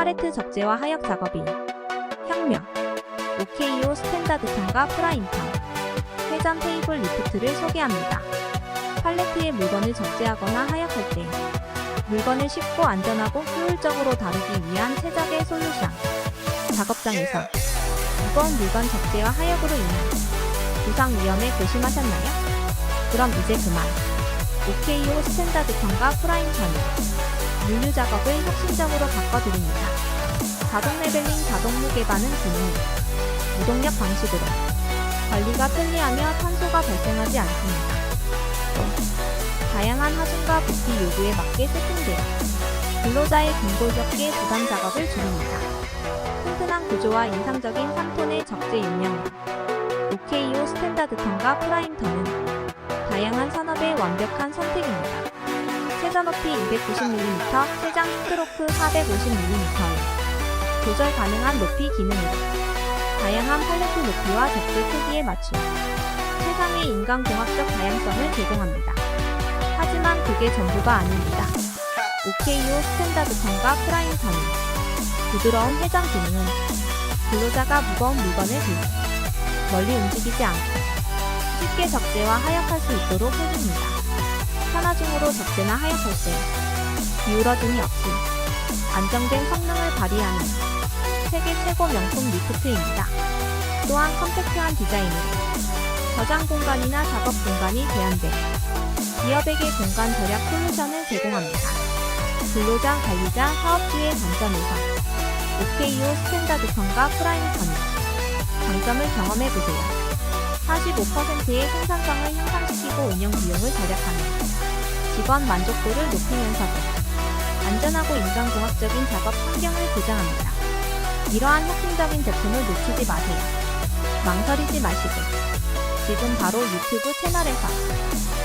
팔레트 적재와 하역 작업이 혁명. OKO 스탠다드 턴과 프라임턴. 회전 테이블 리프트를 소개합니다. 팔레트에 물건을 적재하거나 하역할 때 물건을 쉽고 안전하고 효율적으로 다루기 위한 최적의 솔루션. 작업장에서 무거운 물건 적재와 하역으로 인한 부상 위험에 고심하셨나요? 그럼 이제 그만 OKO 스탠다드 턴과 프라임턴이 물류 작업을 혁신적으로 바꿔드립니다. 자동 레벨링 자동 무게 반응 기능 무동력 방식으로 관리가 편리하며 탄소가 발생하지 않습니다. 또 다양한 하중과 부피 요구에 맞게 세팅되어 근로자의 근골격계 부담 작업을 줄입니다. 튼튼한 구조와 인상적인 3톤의 적재 용량 OKO 스탠다드 턴과 프라임 턴은 다양한 산업의 완벽한 선택입니다. 최저 높이 290mm, 최장 스트로크 450mm에 조절 가능한 높이 기능으로 다양한 팔레트 높이와 적재 크기에 맞춘 세상의 인간공학적 다양성을 제공합니다. 하지만 그게 전부가 아닙니다. OKO 스탠다드 턴과 프라임 턴은 부드러운 회전 기능은 근로자가 무거운 물건을 들고 멀리 움직이지 않고 쉽게 적재와 하역할 수 있도록 해줍니다. 산화중으로 적재나 하역할 때 기울어짐이 없이 안정된 성능을 발휘하는 세계 최고 명품 리프트입니다. 또한 컴팩트한 디자인으로 저장 공간이나 작업 공간이 제한돼 기업에게 공간 절약 솔루션을 제공합니다. 근로자, 관리자, 사업주의 관점에서 OKO 스탠다드 턴과 프라임 턴의 장점을 경험해보세요. 45%의 생산성을 향상시키고 운영 비용을 절약하며 직원 만족도를 높이면서도 안전하고 인간공학적인 작업 환경을 보장합니다. 이러한 혁신적인 제품을 놓치지 마세요. 망설이지 마시고 지금 바로 유튜브 채널에서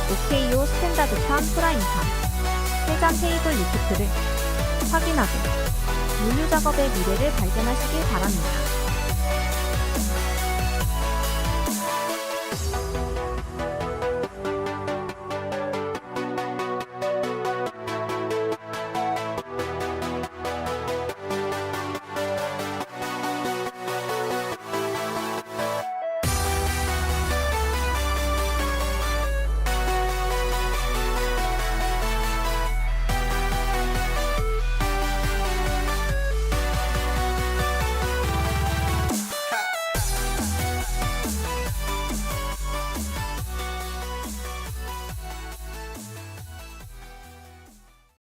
OKO 스탠다드 턴 프라임 턴 회전 테이블 리프트를 확인하고 물류 작업의 미래를 발견하시길 바랍니다.